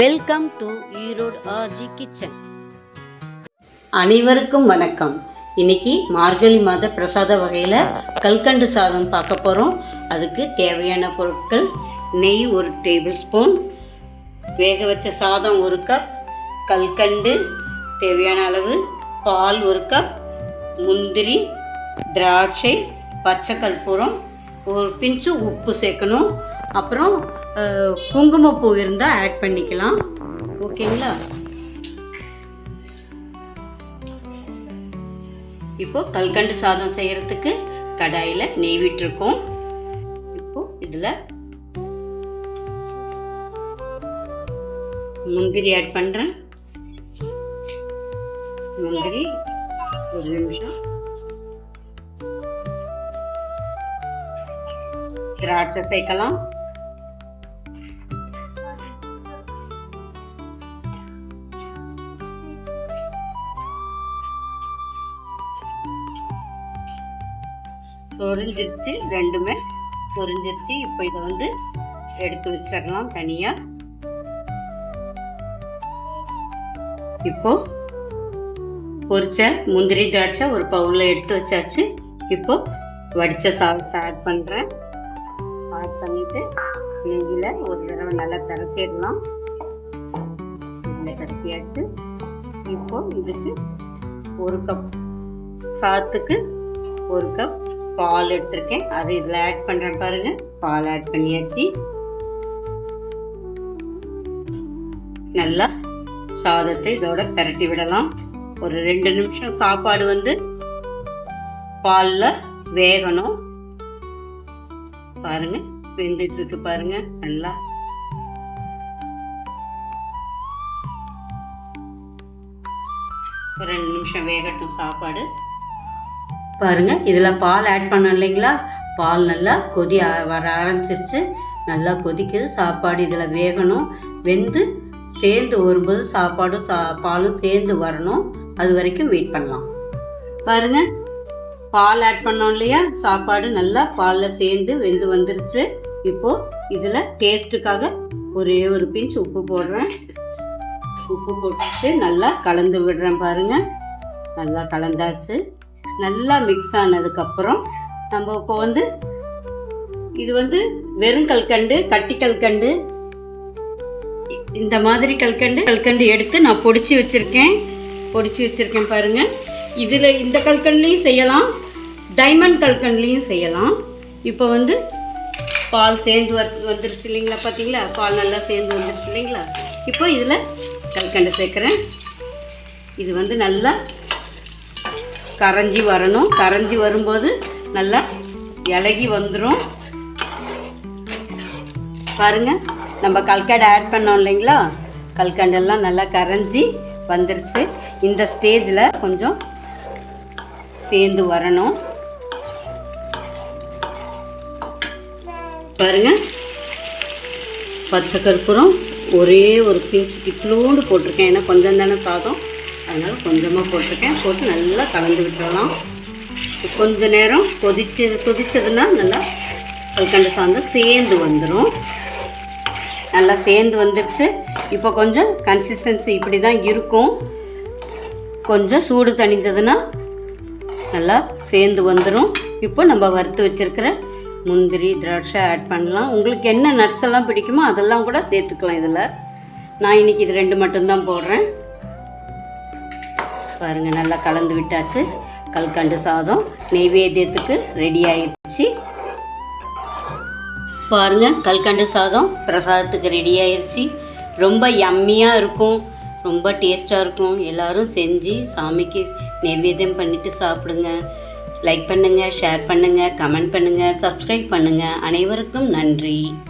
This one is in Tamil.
Welcome to Erode RG kitchen அனைவருக்கும் வணக்கம். இன்னைக்கு மார்கழி மாத பிரசாத வகையில் கல்கண்டு சாதம் பார்க்க போகிறோம் அதுக்கு தேவையான பொருட்கள் நெய் ஒரு டேபிள் ஸ்பூன் வேக வச்ச சாதம் ஒரு கப் கல்கண்டு தேவையான அளவு பால் ஒரு கப் முந்திரி திராட்சை பச்சை கற்பூரம் ஒரு பிஞ்சு உப்பு சேர்க்கணும். அப்புறம் குங்குமப்பூ இருந்தால் ஆட் பண்ணிக்கலாம். ஓகேங்களா? இப்போ கல்கண்டு சாதம் செய்கிறதுக்கு கடாயில் நெய் விட்டுருக்கோம். இப்போ இதில் முந்திரி ஆட் பண்ணுறேன் முந்திரி ஒரு நிமிஷம். திராட்சை சேர்க்கலாம் பொரிஞ்சிருச்சு ரெண்டுமே பொரிஞ்சிருச்சு இப்போ இதை வந்து எடுத்து வச்சிடலாம் தனியா. இப்போ பொரிச்ச முந்திரி திராட்சை ஒரு பவுலில் எடுத்து வச்சாச்சு. இப்போ வடித்த சாதத்தை ஆட் பண்ணுறேன் ஆட் பண்ணிட்டு நெய்யில் ஒரு தடவை நல்லா திரட்டிடலாம் நல்லா திரட்டியாச்சு இப்போ இதுக்கு ஒரு கப் சாத்துக்கு ஒரு கப் பால் எடுத்திருக்கேன். அது இதில் ஆட் பண்ணுறேன் பாருங்க. பால் ஆட் பண்ணியாச்சு. நல்லா சாதத்தை இதோட பரட்டி விடலாம். ஒரு ரெண்டு நிமிஷம் சாப்பாடு வந்து பாலில் வேகணும். பாருங்க வெந்துட்டு இருக்கு பாருங்க. நல்லா ஒரு ரெண்டு நிமிஷம் வேகட்டும் சாப்பாடு. பாருங்கள் இதில் பால் ஆட் பண்ணோம் இல்லைங்களா? பால் நல்லா கொதி வர ஆரம்பிச்சிருச்சு. நல்லா கொதிக்குது. சாப்பாடு இதில் வேகணும். வெந்து சேர்ந்து வரும்போது சாப்பாடும் சா பாலும் சேர்ந்து வரணும். அது வரைக்கும் வெயிட் பண்ணலாம். பாருங்கள் பால் ஆட் பண்ணோம் இல்லையா? சாப்பாடு நல்லா பாலில் சேர்ந்து வெந்து வந்துருச்சு. இப்போது இதில் டேஸ்ட்டுக்காக ஒரே ஒரு பிஞ்ச் உப்பு போடுறேன். உப்பு போட்டுட்டு நல்லா கலந்து விடுறேன் பாருங்க. நல்லா கலந்தாச்சு. நல்லா மிக்ஸ் ஆனதுக்கப்புறம் நம்ம இப்போ வந்து இது வந்து வெறும் கல்கண்டு கட்டி கல்கண்டு இந்த மாதிரி கல்கண்டு கல்கண்டு எடுத்து நான் பொடிச்சு வச்சுருக்கேன். பொடிச்சு வச்சுருக்கேன் பாருங்கள் இதில் இந்த கல்கண்டுலையும் செய்யலாம் டைமண்ட் கல்கண்டுலையும் செய்யலாம். இப்போ வந்து பால் சேர்ந்து வர் வந்துருச்சு இல்லைங்களா பார்த்தீங்களா பால் நல்லா சேர்ந்து வந்துருச்சு இல்லைங்களா? இப்போ இதில் கல்கண்டு சேர்க்குறேன். இது வந்து நல்லா கரைஞ்சி வரணும். கரைஞ்சி வரும்போது நல்லா இலகி வந்துடும் பாருங்க நம்ம கல்கடை ஆட் பண்ணோம் இல்லைங்களா? கல்கண்டெல்லாம் நல்லா கரைஞ்சி வந்துருச்சு. இந்த ஸ்டேஜில் கொஞ்சம் சேர்ந்து வரணும். பாருங்க பச்சை கற்பூரம் ஒரே ஒரு பிஞ்சு இட்லூண்டு போட்டிருக்கேன். ஏன்னா கொஞ்சம் தானே சாதம். அதனால் கொஞ்சமாக போட்டிருக்கேன். போட்டு நல்லா கலந்து விட்டுடலாம் கொஞ்ச நேரம் கொதிச்சு கொதிச்சதுன்னா நல்லா கல்கண்டு சாதம் சேர்ந்து வந்துடும் நல்லா சேர்ந்து வந்துடுச்சு இப்போ கொஞ்சம் கன்சிஸ்டன்சி இப்படி தான் இருக்கும். கொஞ்சம் சூடு தணிஞ்சதுன்னா நல்லா சேர்ந்து வந்துடும் இப்போ நம்ம வறுத்து வச்சுருக்கிற முந்திரி திராட்சை ஆட் பண்ணலாம். உங்களுக்கு என்ன நட்ஸ் எல்லாம் பிடிக்குமோ அதெல்லாம் கூட சேர்த்துக்கலாம் இதில். நான் இன்னைக்கு இது ரெண்டு மட்டும்தான் போடுறேன். பாருங்கள் நல்லா கலந்து விட்டாச்சு. கல்கண்டு சாதம் நெய்வேத்தியத்துக்கு ரெடி ஆயிடுச்சு பாருங்கள் கல்கண்டு சாதம் பிரசாதத்துக்கு ரெடி ஆயிடுச்சு ரொம்ப யம்மியாக இருக்கும். ரொம்ப டேஸ்ட்டாக இருக்கும். எல்லாரும் செஞ்சு சாமிக்கு நைவேத்தியம் பண்ணிவிட்டு சாப்பிடுங்க. லைக் பண்ணுங்கள் ஷேர் பண்ணுங்கள் கமெண்ட் பண்ணுங்கள் சப்ஸ்கிரைப் பண்ணுங்கள் அனைவருக்கும் நன்றி.